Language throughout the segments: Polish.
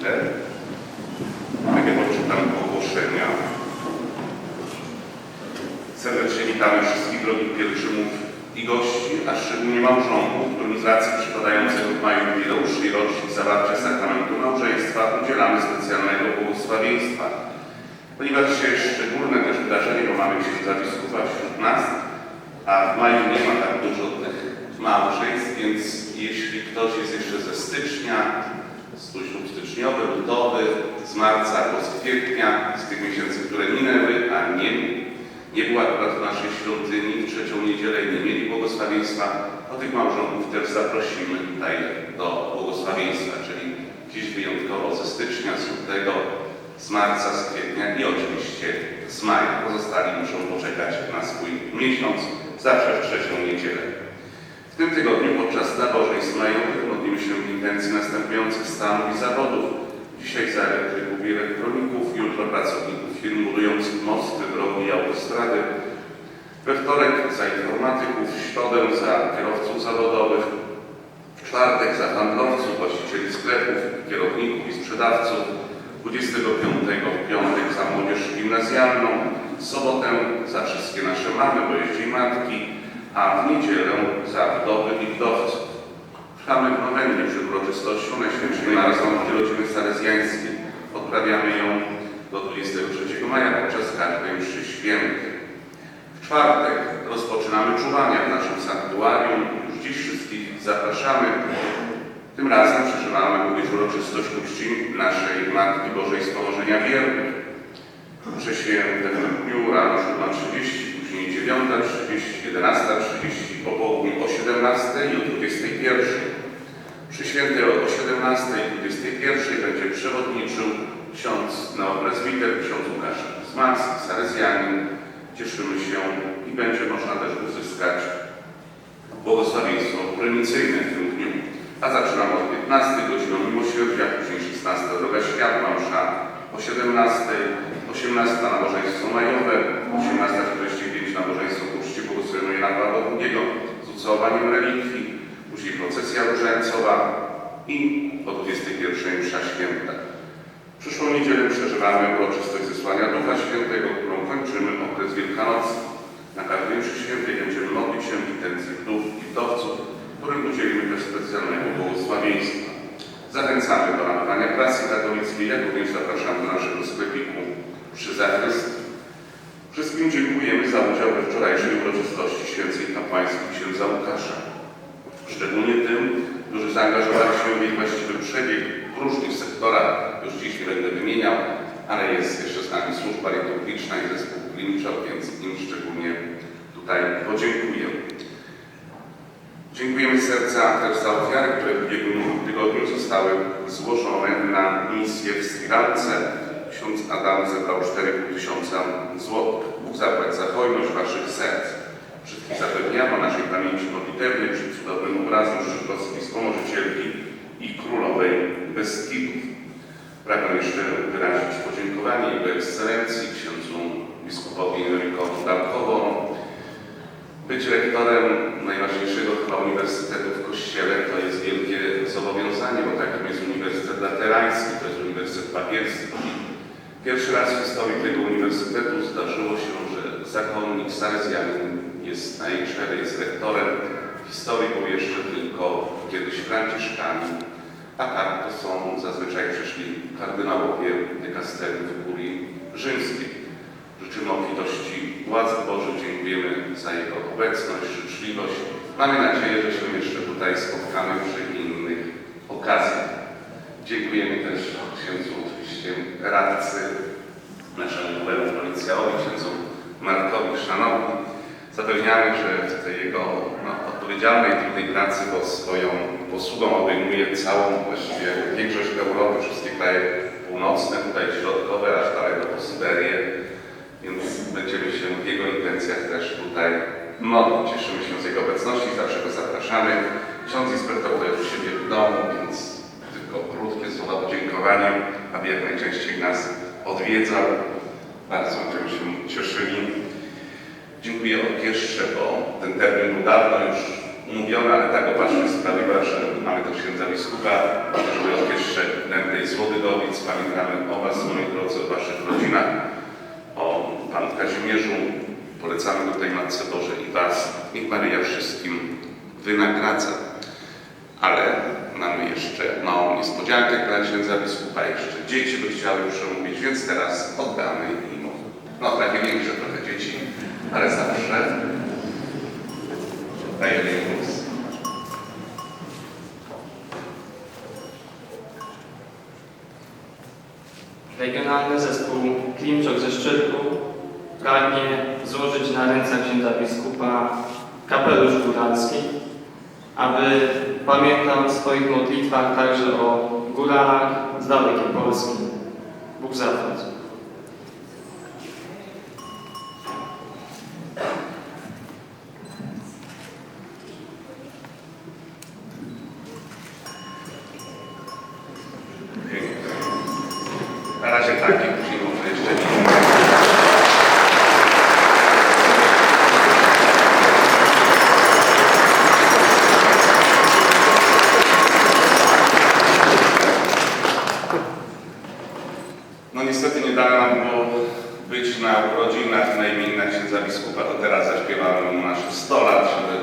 Te. Najpierw odczytam ogłoszenia. Serdecznie witamy wszystkich drogich pielgrzymów i gości, a szczególnie małżonków, którym z racji przypadającego w maju jubileuszy i rocznic zawarcia sakramentu małżeństwa udzielamy specjalnego błogosławieństwa. Ponieważ dzisiaj jest szczególne też wydarzenie, bo mamy księdza biskupa wśród nas, a w maju nie ma tak dużo tych małżeństw, więc jeśli ktoś jest jeszcze ze stycznia, z ślub styczniowy, lutowy, z marca albo z kwietnia, z tych miesięcy, które minęły, a nie, nie była akurat w naszej świątyni w trzecią niedzielę i nie mieli błogosławieństwa, to tych małżonków też zaprosimy tutaj do błogosławieństwa, czyli dziś wyjątkowo ze stycznia, z lutego, z marca, z kwietnia i oczywiście z maja. Pozostali muszą poczekać na swój miesiąc, zawsze w trzecią niedzielę. W tym tygodniu podczas nabożeństw majowych modlimy się w intencji następujących stanów i zawodów. Dzisiaj za elektryków i elektroników, jutro pracowników firm budujących mosty, drogi i autostrady. We wtorek za informatyków, w środę za kierowców zawodowych, w czwartek za handlowców, właścicieli sklepów, kierowników i sprzedawców, 25 w piątek za młodzież gimnazjalną, w sobotę za wszystkie nasze mamy, bo jest Dzień Matki, a w niedzielę za wdowy i wdowców. Trwamy w nowennie przed uroczystością Najświętszej Marazonki Rodziny Salezjańskiej. Odprawiamy ją do 23 maja podczas każdej mszy świętej. W czwartek rozpoczynamy czuwania w naszym sanktuarium. Już dziś wszystkich zapraszamy. Tym razem przeżywamy również uroczystość ku czci naszej Matki Bożej Wspomożenia Wiernych. Msze święte w dniu rano 7.30, później 9.30, 11.30, po południu o 17.00 i o 21.00. Przy świętej o 17.00 i 21.00 będzie przewodniczył ksiądz neoprezbiter, ksiądz Łukasz Zmanski, Salezjanin. Cieszymy się i będzie można też uzyskać błogosławieństwo prymicyjne w tym dniu. A zaczynamy od 15 godziną miłosierdzia, później 16 droga światła, o 17, 18 nabożeństwo majowe, 18.45 nabożeństwo ku czci błogosławionego Jana II z ucałowaniem relikwii, później procesja różańcowa i o 21 msza święta. Przyszłą niedzielę przeżywamy uroczystość zesłania Ducha Świętego, którą kończymy okres Wielkanocy. Na każdej mszy świętej będziemy modlić się intencji wdów i wdowców, którym udzielimy też specjalnego błogosławieństwa. Zachęcamy do nadawania klasy katolickiej, jak również zapraszamy do naszego sklepiku przy Zachryst. Wszystkim dziękujemy za udział we wczorajszej uroczystości święcej kapłańskiej księdza Łukasza. Szczególnie tym, którzy zaangażowali się w jej właściwy przebieg w różnych sektorach. Już dziś nie będę wymieniał, ale jest jeszcze z nami służba liturgiczna i zespół kliniczny, więc im szczególnie tutaj podziękuję. Dziękujemy serca też za ofiary, które w ubiegłym tygodniu zostały złożone na misję w Sri Lance. Ksiądz Adam zebrał 4,5 tysiąca złotych. Bóg zapłać za hojność waszych serc. Wszystkich zapewniamy o naszej pamięci modlitewnej przy cudownym obrazu Szybkowskiej Wspomożycielki i Królowej Beskidów. Pragnę jeszcze wyrazić podziękowanie Jego Ekscelencji, księdzu biskupowi Enrikowi Darkowo, być rektorem najważniejszego chyba uniwersytetu w Kościele to jest wielkie zobowiązanie, bo takim jest Uniwersytet Laterański, to jest Uniwersytet Papierski. Pierwszy raz w historii tego uniwersytetu zdarzyło się, że zakonnik Salezjanin jest na jej czele, jest rektorem. Historii był jeszcze tylko kiedyś Franciszkani, a tak to są zazwyczaj przyszli kardynałowie dykasteriów kurii rzymskiej. Życzymy obfitości władzy Bożej, dziękujemy za Jego obecność, życzliwość. Mamy nadzieję, że się jeszcze tutaj spotkamy przy innych okazjach. Dziękujemy też księdzu oczywiście radcy, naszemu nowemu policjałowi, księdzu Markowi Szanowi. Zapewniamy, że w tej jego no, odpowiedzialnej, trudnej pracy, bo swoją posługą obejmuje całą właściwie większość Europy, wszystkie kraje północne, tutaj środkowe, aż daleko po Syberię. Więc będziemy się w Jego intencjach też tutaj modlić. Cieszymy się z Jego obecności, zawsze Go zapraszamy. Ksiądz inspektor to jest u siebie w domu, więc tylko krótkie słowa podziękowania, aby jak najczęściej nas odwiedzał. Bardzo się cieszyli. Dziękuję Orkiestrze, bo ten termin był dawno już umówiony, ale tak opatrzność sprawiła, że mamy też księdza biskupa, żeby Orkiestrze Dętej z Wodygowic. Pamiętamy o Was, moi drodzy, o Waszych rodzinach, o Panu Kazimierzu. Polecamy tej Matce Boże i Was. Niech Maryja wszystkim wynagradza. Ale mamy jeszcze małą niespodziankę dla księdza biskupa. Jeszcze dzieci by chciały przemówić, więc teraz oddamy im, no takie większe trochę dzieci, ale zawsze dajemy im głos. Regionalny Zespół Klimczok ze Szczyrku pragnie złożyć na ręce księdza biskupa kapelusz góralski, aby pamiętał w swoich modlitwach także o góralach z dalekiej Polski. Bóg zapłać. Pięknie. Na razie takie, później może jeszcze inne. No niestety nie dało nam było być na urodzinach, na imieninach księdza biskupa, to teraz zaśpiewamy mu nasze 100 lat, żeby,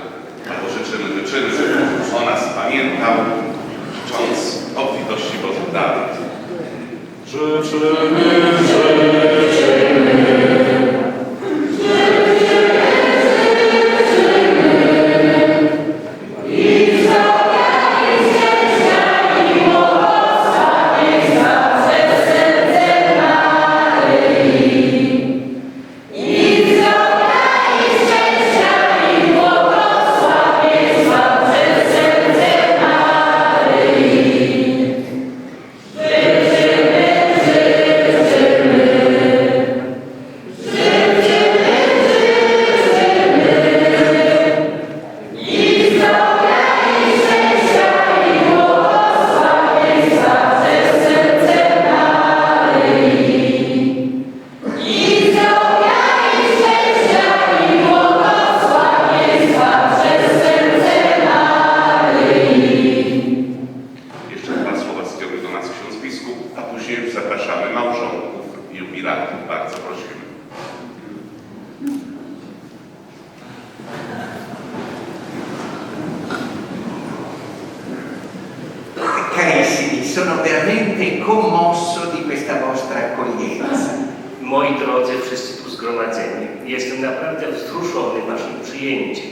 albo życzymy, życzymy, żeby o nas pamiętał, życząc obfitości Bożych darów. Życzymy, życzymy. Sono veramente commosso di questa vostra accoglienza. Moi drodzy, wszyscy tu zgromadzeni, jestem naprawdę wzruszony waszym przyjęciem.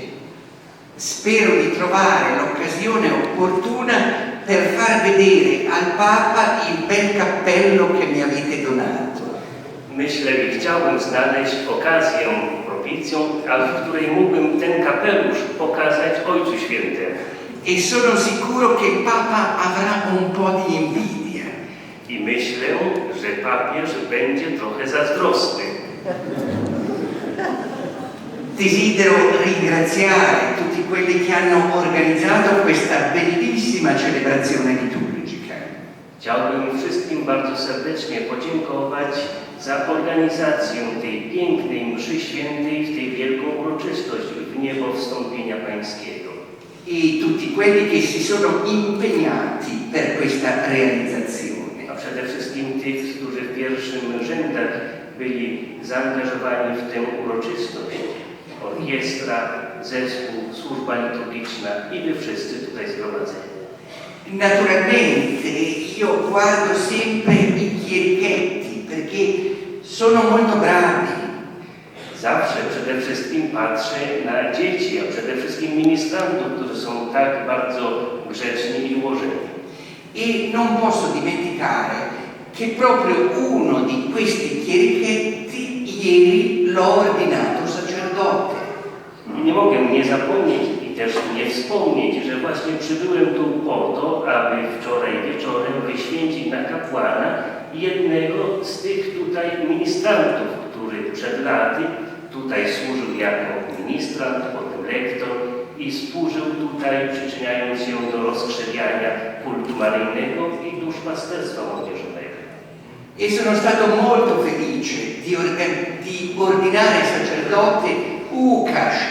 Spero di trovare l'occasione opportuna per far vedere al Papa il bel cappello che mi avete donato. Myślę i chciałbym znaleźć okazję propicją, w której mógłbym ten kapelusz pokazać Ojcu Świętemu. E sono sicuro che Papa avrà un po' di invidia. I myślę, że papież będzie trochę zazdrosny. Desidero ringraziare tutti quelli che hanno organizzato questa bellissima celebrazione liturgica. Chciałbym wszystkim bardzo serdecznie podziękować za organizację tej pięknej mszy świętej w tej wielką uroczystość w niebo wstąpienia Pańskiego. E tutti quelli che si sono impegnati per questa realizzazione. przede wszystkim tych, którzy w pierwszym rzędach byli zaangażowani w tę uroczystość. Orkiestra, zespół, służba liturgiczna i wy wszyscy tutaj zgromadzeni. Naturalmente io guardo sempre i chierichetti perché sono molto bravi. Zawsze przede wszystkim patrzę na dzieci, a przede wszystkim ministrantów, którzy są tak bardzo grzeczni i ułożeni. E non posso dimenticare che proprio uno di questi chierichetti ieri l'ho ordinato sacerdote. Nie mogę nie zapomnieć i też nie wspomnieć, że właśnie przybyłem tu po to, aby wczoraj wieczorem wyświęcić na kapłana jednego z tych tutaj ministrantów, który przed laty tutaj służył jako ministrant, potem lektor i służył tutaj, przyczyniając się do rozkrzewiania kultu maryjnego i duszpasterstwa młodzieżowego. E sono stato molto felice di, orga- di ordinare sacerdote Ucash,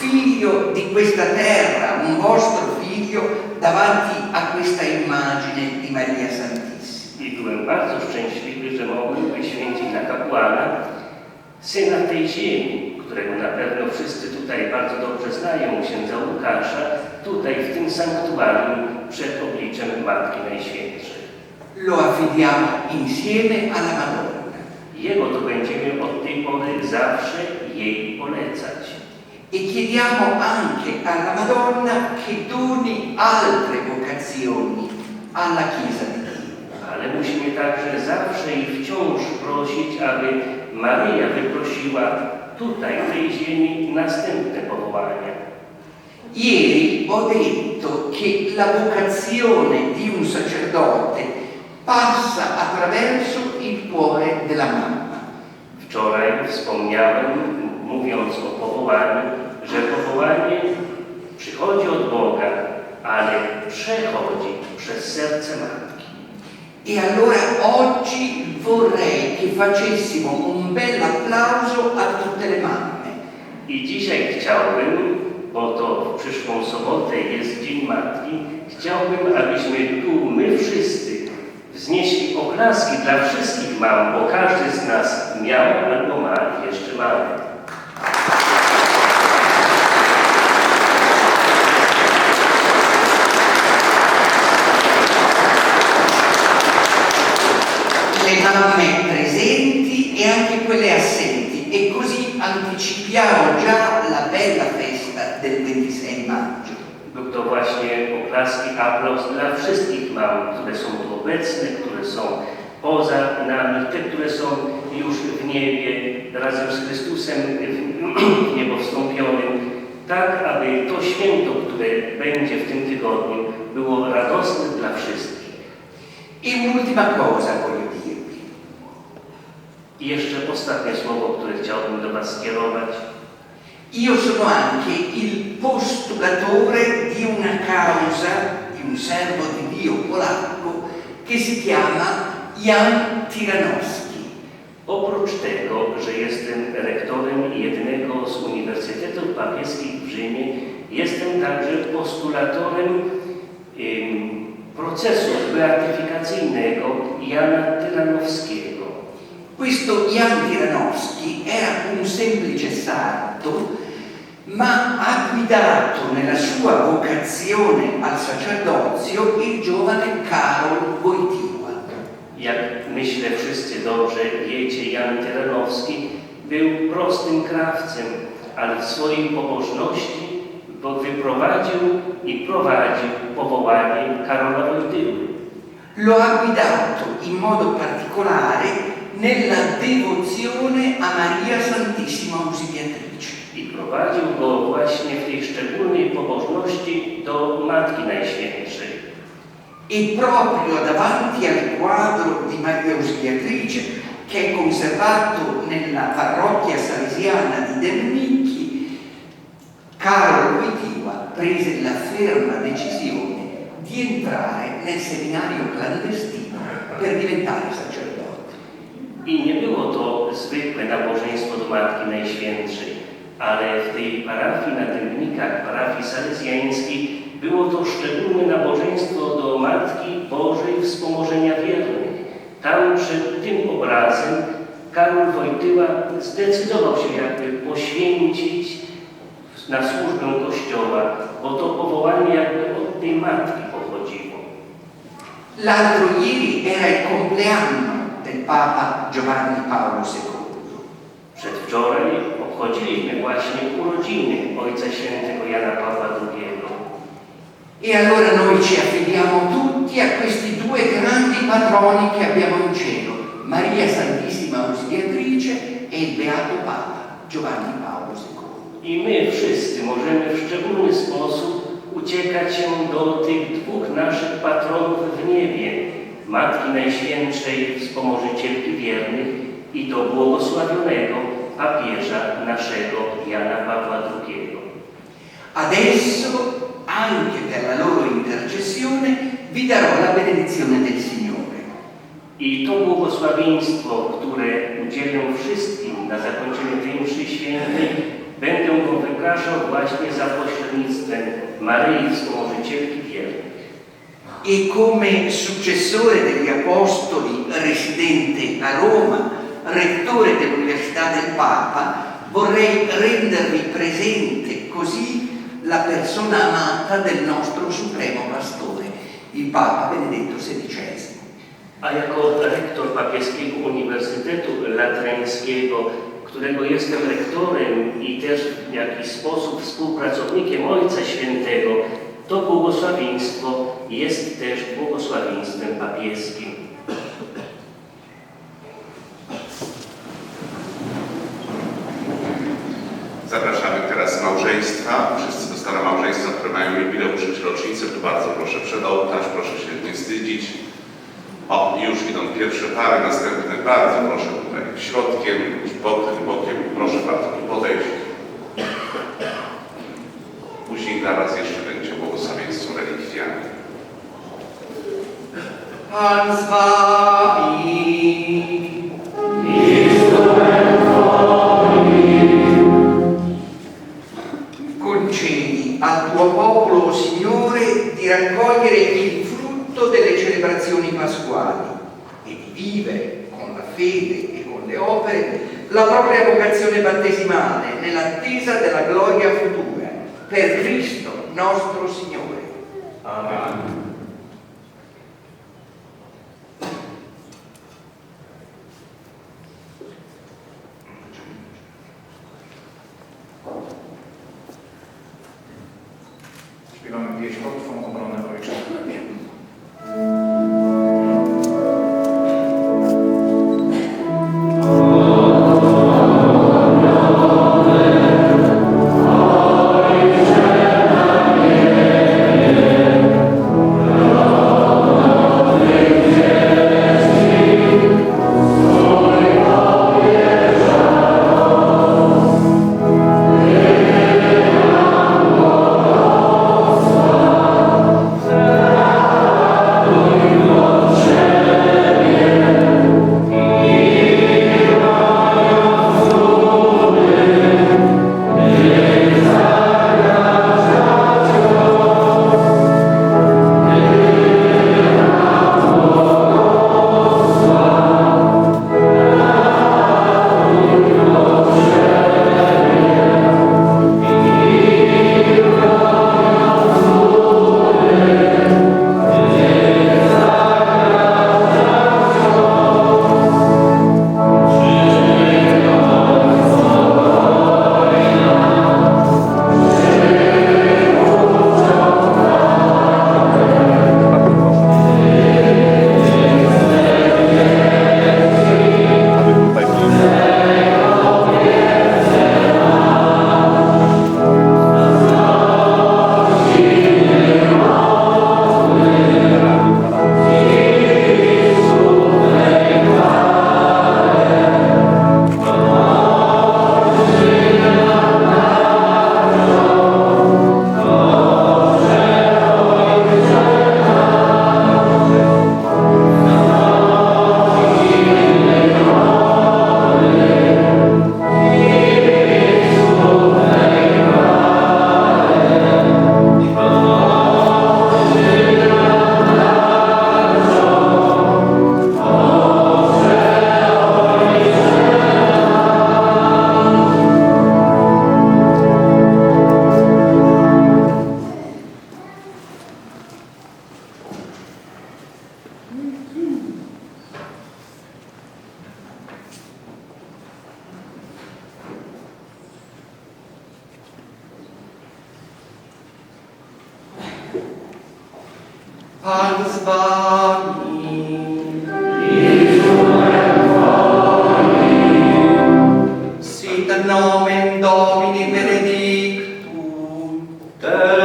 figlio di questa terra, un vostro figlio, davanti a questa immagine di Maria Santissima. i byłem bardzo szczęśliwy, że mogłem wyświęcić na kapłana syna tej ziemi, którego na pewno wszyscy tutaj bardzo dobrze znają, księdza Łukasza, tutaj w tym sanktuarium przed obliczem Matki Najświętszej. Lo affidiamo insieme alla Madonna. Jego to będziemy od tej pory zawsze jej polecać. E chiediamo anche alla Madonna che doni altre vocazioni alla Chiesa di Dio. Ale musimy także zawsze i wciąż prosić, aby Maryja wyprosiła tutaj, w tej ziemi, następne powołania. Ieri ho detto che la vocazione di un sacerdote passa attraverso il cuore della mamma. Wczoraj wspomniałem, mówiąc o powołaniu, że powołanie przychodzi od Boga, ale przechodzi przez serce matki. E allora oggi vorrei che facessimo un bel applauso a tutte le mamme. I dzisiaj chciałbym, bo to w przyszłą sobotę jest Dzień Matki, chciałbym, abyśmy tu my wszyscy wznieśli oklaski dla wszystkich mam, bo każdy z nas miał albo ma jeszcze mamę. Le mamme presenti e anche quelle assenti e così anticipiamo già la bella festa del 26 maggio. Był to właśnie oklaski, aplauz dla wszystkich mam, które są tu obecne, które są poza nami, te, które są już w niebie razem z Chrystusem w niebo wstąpionym, tak aby to święto, które będzie w tym tygodniu, było radosne dla wszystkich. E un'ultima cosa voglio. I jeszcze ostatnie słowo, które chciałbym do Was skierować. Io sono anche il postulatore di una causa di un servo di Dio polacco che si chiama Jan Tiranowski. Oprócz tego, że jestem rektorem jednego z uniwersytetów papieskich w Rzymie, jestem także postulatorem ym, procesu beatyfikacyjnego Jana Tyranowskiego. Questo Jan Tiranowski era un semplice sarto, ma ha guidato nella sua vocazione al sacerdozio il giovane Karol Wojtyła. Jak myślę wszyscy dobrze wiecie, Jan Tyranowski był prostym krawcem, ale w swojej pobożności bo wyprowadził i prowadził powołanie Karola Wojtyły. Lo ha guidato in modo particolare nella devozione a Maria Santissima Auxiliatrice. I prowadził go właśnie w tej szczególnej pobożności do Matki Najświętszej. E proprio davanti al quadro di Maria Ausiliatrice, che è conservato nella parrocchia salesiana di Demnicchi, Carlo Wojtyła prese la ferma decisione di entrare nel seminario clandestino per diventare sacerdote. I nie było to zwykłe nabożeństwo do Matki Najświętszej, ale w tej parafii na Dębnikach, parafii salezjańskiej, było to szczególne nabożeństwo do Matki Bożej Wspomożenia Wiernych. Tam przed tym obrazem Karol Wojtyła zdecydował się jakby poświęcić na służbę Kościoła, bo to powołanie jakby od tej Matki pochodziło. Ieri era il compleanno Papa Giovanni Paolo II. Przedwczoraj obchodziliśmy właśnie urodziny Ojca Świętego Jana Pawła II. E allora noi ci affidiamo tutti a questi due grandi patroni che abbiamo in cielo, Maria Santissima Ausiliatrice e il Beato Papa Giovanni Paolo II. I my wszyscy możemy w szczególny sposób uciekać się do tych dwóch naszych patronów w niebie, Matki Najświętszej, Wspomożycielki Wiernych i do błogosławionego papieża naszego Jana Pawła II. Adesso, anche per la loro intercessione, vi darò la benedizione del Signore. I to błogosławieństwo, które udzielę wszystkim na zakończenie tej mszy świętej, będę go wypraszał właśnie za pośrednictwem Maryi Wspomożycielki Wiernych. E come successore degli Apostoli residente a Roma, rettore dell'Università del Papa, vorrei rendervi presente così la persona amata del nostro Supremo Pastore, il Papa Benedetto XVI. A jako rektor papieskiego Uniwersytetu Latreńskiego, którego jestem rektorem i też w jakiś sposób współpracownikiem Ojca Świętego, to błogosławieństwo jest też błogosławieństwem papieskim. Zapraszamy teraz małżeństwa. Wszyscy do stanu małżeństwa, które mają jubileusz czy rocznicę, to bardzo proszę przed ołtarz, proszę się nie wstydzić. O, już idą pierwsze pary, następne bardzo proszę tutaj środkiem, bokiem, bokiem, proszę bardzo tu podejść. Później dla Was jeszcze per Cristo nostro Signore. Śpiewamy pieśń o Twą obronę Ojcze. Uh,